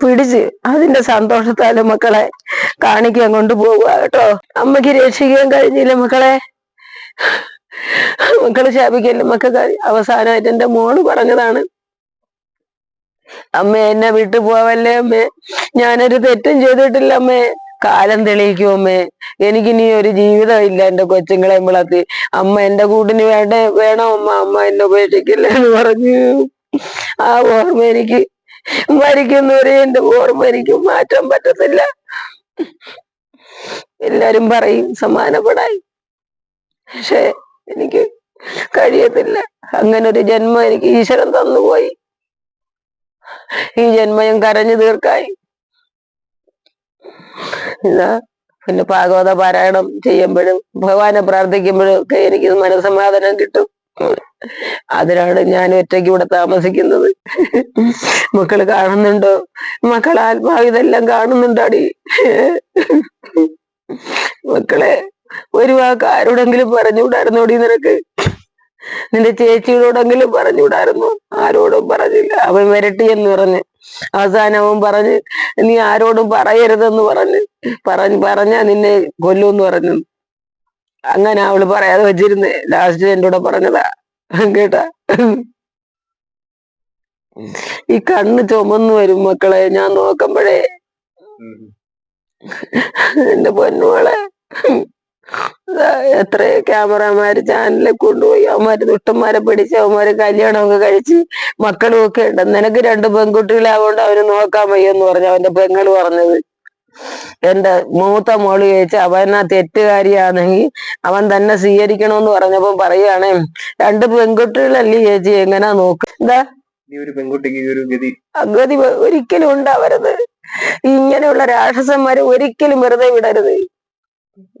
പിടിച്ച് അതിന്റെ സന്തോഷത്താൽ മക്കളെ കാണിക്കാൻ കൊണ്ടുപോകുക കേട്ടോ. അമ്മയ്ക്ക് രക്ഷിക്കാൻ കഴിഞ്ഞില്ല മക്കളെ? മക്കൾ ശാപിക്കല്ലേ? മക്കൾക്ക് അവസാനമായിട്ട് എന്റെ മോൾ പറഞ്ഞതാണ്. അമ്മ എന്നെ വിട്ടു പോവല്ലേ അമ്മേ? ഞാനൊരു തെറ്റും ചെയ്തിട്ടില്ല അമ്മേ. കാലം തെളിയിക്കും അമ്മേ. എനിക്കിനി ഒരു ജീവിതം ഇല്ല എന്റെ കൊച്ചുങ്ങളെ വിളത്തി അമ്മ എന്റെ കൂട്ടിന് വേണ്ട വേണം അമ്മ. അമ്മ എന്നെ ഉപേക്ഷിക്കില്ല എന്ന് പറഞ്ഞു. ആ ഓർമ്മ എനിക്ക് മരിക്കുന്നവരെ എന്റെ ഓർമ്മ എനിക്ക് മാറ്റാൻ പറ്റത്തില്ല. എല്ലാരും പറയും സമാനപ്പെടായി. പക്ഷെ എനിക്ക് കഴിയത്തില്ല. അങ്ങനെ ഒരു ജന്മം എനിക്ക് ഈശ്വരൻ തന്നുപോയി. ഈ ജന്മം കരഞ്ഞു തീർക്കായി. ഇതാ പിന്നെ ഭാഗവത പാരായണം ചെയ്യുമ്പോഴും ഭഗവാനെ പ്രാർത്ഥിക്കുമ്പോഴും ഒക്കെ എനിക്ക് മനസ്സമാധാനം കിട്ടും. അതിനാണ് ഞാൻ ഒറ്റയ്ക്ക് ഇവിടെ താമസിക്കുന്നത്. മക്കൾ കാണുന്നുണ്ടോ? മക്കൾ ആത്മാവ് ഇതെല്ലാം കാണുന്നുണ്ടാടി. മക്കളെ ഒരു വാക്ക് ആരോടെങ്കിലും പറഞ്ഞുകൂടായിരുന്നോടി നിനക്ക്? നിന്റെ ചേച്ചിയോടെങ്കിലും പറഞ്ഞുകൂടായിരുന്നു? ആരോടും പറഞ്ഞില്ല. അവൻ വരട്ടി എന്ന് പറഞ്ഞ് അവസാനവും പറഞ്ഞ് നീ ആരോടും പറയരുതെന്ന് പറഞ്ഞ് പറഞ്ഞ് പറഞ്ഞാ നിന്നെ കൊല്ലുമെന്ന് പറഞ്ഞു. അങ്ങനെ അവൾ പറയാതെ വെച്ചിരുന്നേ. ലാസ്റ്റ് എന്റെ കൂടെ പറഞ്ഞതാ. കേട്ടാ? ഈ കണ്ണ് ചുമന്നു വരും മക്കളെ. ഞാൻ നോക്കുമ്പോഴേ എന്റെ പൊന്നുമോളെ എത്ര ക്യാമറമാര് ചാനലിൽ കൊണ്ടുപോയി അവന്മാര് ദുഷ്ടന്മാരെ പിടിച്ച് അവന്മാര് കല്യാണമൊക്കെ കഴിച്ച് മക്കളും ഒക്കെ ഉണ്ട്. നിനക്ക് രണ്ട് പെൺകുട്ടികളാവോണ്ട് അവന് നോക്കാൻ വയ്യെന്ന് പറഞ്ഞു അവന്റെ പെങ്ങൾ പറഞ്ഞത്. എന്റെ മൂത്ത മോൾ ചോദിച്ചു അവൻ ആ തെറ്റുകാരിയാണെങ്കിൽ അവൻ തന്നെ സ്വീകരിക്കണമെന്ന് പറഞ്ഞപ്പോ പറയുകയാണേ രണ്ട് പെൺകുട്ടികളല്ലേ ചേച്ചി എങ്ങനെ നോക്ക്? എന്താ? ഒരു പെൺകുട്ടിക്ക് ഒരു ഗതി. അഗതി ഒരിക്കലും ഉണ്ടാവരുത്. ഇങ്ങനെയുള്ള രാക്ഷസന്മാരെ ഒരിക്കലും വെറുതെ വിടരുത്.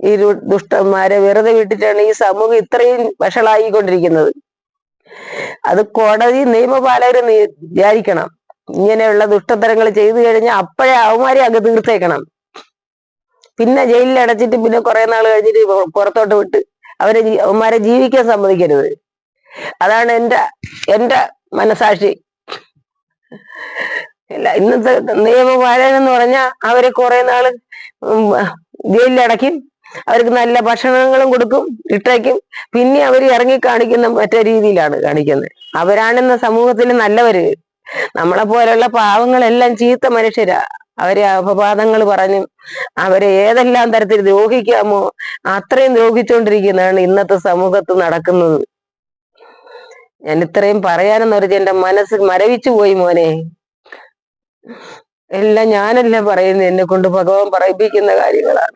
ഈ ദുഷ്ടന്മാരെ വെറുതെ വിട്ടിട്ടാണ് ഈ സമൂഹം ഇത്രയും വഷളായിക്കൊണ്ടിരിക്കുന്നത്. അത് കോടതി നിയമപാലകര് വിചാരിക്കണം. ഇങ്ങനെയുള്ള ദുഷ്ടത്തരങ്ങൾ ചെയ്തു കഴിഞ്ഞാൽ അപ്പോഴേ അവന്മാരെ അങ്ങ് തീർത്തേക്കണം. പിന്നെ ജയിലിൽ അടച്ചിട്ട് പിന്നെ കുറെ നാൾ കഴിഞ്ഞിട്ട് പുറത്തോട്ട് വിട്ട് അവരെ അവന്മാരെ ജീവിക്കാൻ സമ്മതിക്കരുത്. അതാണ് എന്റെ എന്റെ മനസാക്ഷി. ഇല്ല ഇന്നത്തെ നിയമപാലകൻ എന്ന് പറഞ്ഞാൽ അവരെ കുറെ നാൾ അടയ്ക്കും അവർക്ക് നല്ല ഭക്ഷണങ്ങളും കൊടുക്കും ഇട്ടേക്കും. പിന്നെ അവർ ഇറങ്ങി കാണിക്കുന്ന മറ്റേ രീതിയിലാണ് കാണിക്കുന്നത്. അവരാണെന്ന സമൂഹത്തിൽ നല്ലവര്. നമ്മളെ പോലെയുള്ള പാവങ്ങളെല്ലാം ചീത്ത മനുഷ്യരാ. അവരെ അപവാദങ്ങൾ പറഞ്ഞു അവരെ ഏതെല്ലാം തരത്തിൽ ദ്രോഹിക്കാമോ അത്രയും ദ്രോഹിച്ചുകൊണ്ടിരിക്കുന്നതാണ് ഇന്നത്തെ സമൂഹത്ത് നടക്കുന്നത്. ഞാൻ ഇത്രയും പറയാനെന്ന് പറഞ്ഞ എന്റെ മനസ്സ് മരവിച്ചു പോയി മോനെ. എല്ലാം ഞാനല്ല പറയുന്നത് എന്നെ കൊണ്ട് ഭഗവാൻ പറയിപ്പിക്കുന്ന കാര്യങ്ങളാണ്.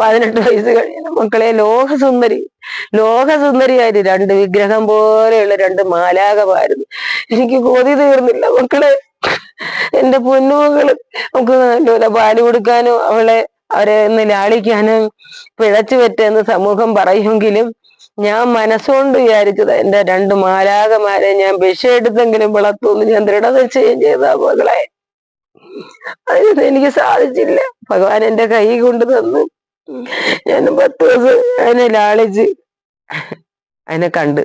പതിനെട്ട് വയസ്സ്. കഴിഞ്ഞ. മക്കളെ ലോകസുന്ദരി ലോകസുന്ദരിയായിരുന്നു രണ്ട് വിഗ്രഹം പോലെയുള്ള രണ്ട് മാലാകമായിരുന്നു എനിക്ക് കൊതി തീർന്നില്ല മക്കളെ. എന്റെ പൊന്നുമകൾ നമുക്ക് നല്ലപോലെ പാൽ കൊടുക്കാനും അവളെ അവരെ ഒന്ന് ലാളിക്കാനും പിഴച്ചു പറ്റെന്ന് സമൂഹം പറയുമെങ്കിലും ഞാൻ മനസ്സുകൊണ്ട് വിചാരിച്ചത് എന്റെ രണ്ട് മാലാകമാരെ ഞാൻ വിഷയെടുത്തെങ്കിലും വളർത്തുമെന്ന് ഞാൻ ദൃഢനിശ്ചയം ചെയ്ത മകളെ. അതിനൊന്നും എനിക്ക് സാധിച്ചില്ല. ഭഗവാൻ എന്റെ കൈ കൊണ്ട് തന്നു. ഞാൻ പത്ത് ദിവസം അതിനെ ലാളിച്ച് അതിനെ കണ്ട്.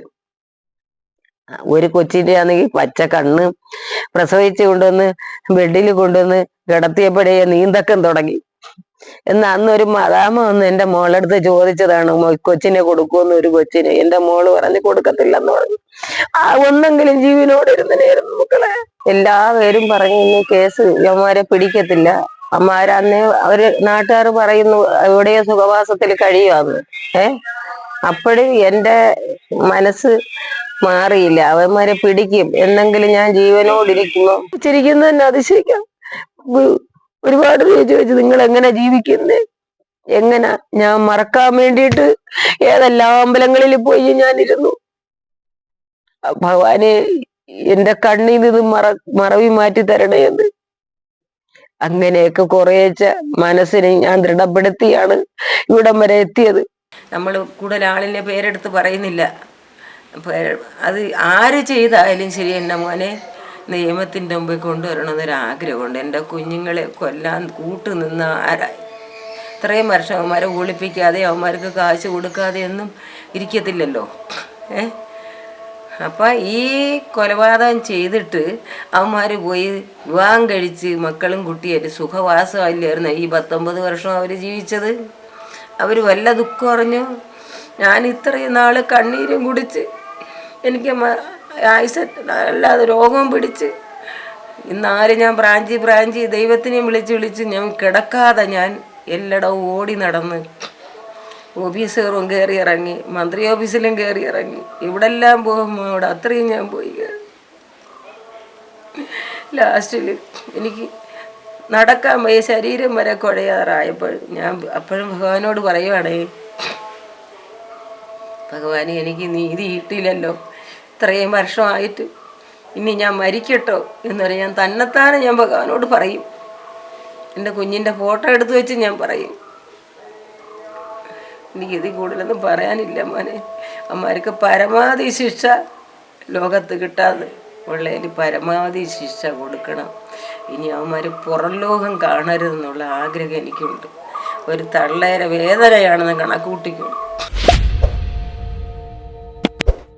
ഒരു കൊച്ചിന്റെ ആണെങ്കിൽ പച്ച കണ്ണ് പ്രസവിച്ച് കൊണ്ടുവന്ന് ബെഡിൽ കൊണ്ടുവന്ന് കിടത്തിയപ്പോഴേ നീന്തക്കം തുടങ്ങി. എന്ന അന്ന് ഒരു മദാമ വന്ന് എന്റെ മോളെടുത്ത് ചോദിച്ചതാണ് കൊച്ചിനെ കൊടുക്കുമെന്ന് ഒരു കൊച്ചിനെ? എന്റെ മോൾ പറഞ്ഞ് കൊടുക്കത്തില്ലെന്ന് പറഞ്ഞു. ആ ഒന്നെങ്കിലും ജീവനോട് ഇരുന്നതിനായിരുന്നു മക്കളെ. എല്ലാവരും പറഞ്ഞു ഇന്ന് കേസ് യവന്മാരെ പിടിക്കത്തില്ല. അമ്മമാരന്നേ അവർ നാട്ടുകാർ പറയുന്നു എവിടെയോ സുഖവാസത്തിൽ കഴിയുവാന്ന്. ഏ? അപ്പോഴും എന്റെ മനസ്സ് മാറിയില്ല. അവന്മാരെ പിടിക്കും. എന്നെങ്കിലും ഞാൻ ജീവനോടിരിക്കുന്നു ചിരിക്കുന്നതന്നെ അതിശയിക്കാം. ഉ- ഒരുപാട് പേര് ചോദിച്ചു നിങ്ങൾ എങ്ങനെ ജീവിക്കുന്നേ? എങ്ങനെ? ഞാൻ മറക്കാൻ വേണ്ടിയിട്ട് ഏതെല്ലാം അമ്പലങ്ങളിൽ പോയി ഞാനിരുന്നു. ഭഗവാനെ എന്റെ കണ്ണിൽ നിന്ന് മറ മറവി മാറ്റി തരണേ എന്ന്. അങ്ങനെയൊക്കെ കുറേച്ച മനസ്സിനെ ഞാൻ ദൃഢപ്പെടുത്തിയാണ് ഇവിടം വരെ എത്തിയത്. നമ്മൾ കൂടുതൽ ആളിന്റെ പേരെടുത്ത് പറയുന്നില്ല. അത് ആര് ചെയ്തായാലും ശരി എന്റെ മോനെ നിയമത്തിന്റെ മുമ്പിൽ കൊണ്ടുവരണമെന്നൊരാഗ്രഹമുണ്ട്. എന്റെ കുഞ്ഞുങ്ങളെ കൊല്ലാൻ കൂട്ടുനിന്ന ആരായി ഇത്രയും വർഷം അവന്മാരെ ഒളിപ്പിക്കാതെ അവന്മാർക്ക് കാശ് കൊടുക്കാതെ ഒന്നും ഇരിക്കത്തില്ലല്ലോ. ഏ? അപ്പം ഈ കൊലപാതകം ചെയ്തിട്ട് അവന്മാർ പോയി വിവാഹം കഴിച്ച് മക്കളും കുട്ടിയായിട്ട് സുഖവാസമല്ലായിരുന്നു ഈ പത്തൊമ്പത് വർഷം അവർ ജീവിച്ചത്? അവർ വല്ല ദുഃഖം അറിഞ്ഞു ഞാൻ ഇത്രയും നാൾ കണ്ണീരും കുടിച്ച് എനിക്ക് ആയുസ അല്ലാതെ രോഗവും പിടിച്ച് ഇന്നാര് ഞാൻ ബ്രാഞ്ചി ബ്രാഞ്ചി ദൈവത്തിനെ വിളിച്ച് വിളിച്ച് ഞാൻ കിടക്കാതെ ഞാൻ എല്ലായിടവും ഓടി നടന്ന് ഓഫീസറും കയറി ഇറങ്ങി മന്ത്രി ഓഫീസിലും കയറി ഇറങ്ങി ഇവിടെ എല്ലാം പോകുമ്പോൾ അവിടെ അത്രയും ഞാൻ പോയി ലാസ്റ്റിൽ എനിക്ക് നടക്കാൻ പോയി ശരീരം വരെ കുഴയാറായപ്പോൾ ഞാൻ അപ്പോഴും ഭഗവാനോട് പറയുവാണേ ഭഗവാന് എനിക്ക് നീതി കിട്ടിയില്ലല്ലോ. ഇത്രയും വർഷമായിട്ട് ഇനി ഞാൻ മരിക്കട്ടോ എന്ന് പറയാൻ തന്നെത്താനെ ഞാൻ ഭഗവാനോട് പറയും. എന്റെ കുഞ്ഞിന്റെ ഫോട്ടോ എടുത്ത് വെച്ച് ഞാൻ പറയും. എനിക്ക് ഇത് കൂടുതലൊന്നും പറയാനില്ല മോനെ. അമ്മമാർക്ക് പരമാവധി ശിക്ഷ ലോകത്ത് കിട്ടാതെ. ഉള്ളതിന് പരമാവധി ശിക്ഷ കൊടുക്കണം. ഇനി അവന്മാർ പുറം ലോകം കാണരുതെന്നുള്ള ആഗ്രഹം എനിക്കുണ്ട്. ഒരു തള്ളേരെ വേദനയാണെന്ന് കണക്കൂട്ടിക്കൊണ്ട്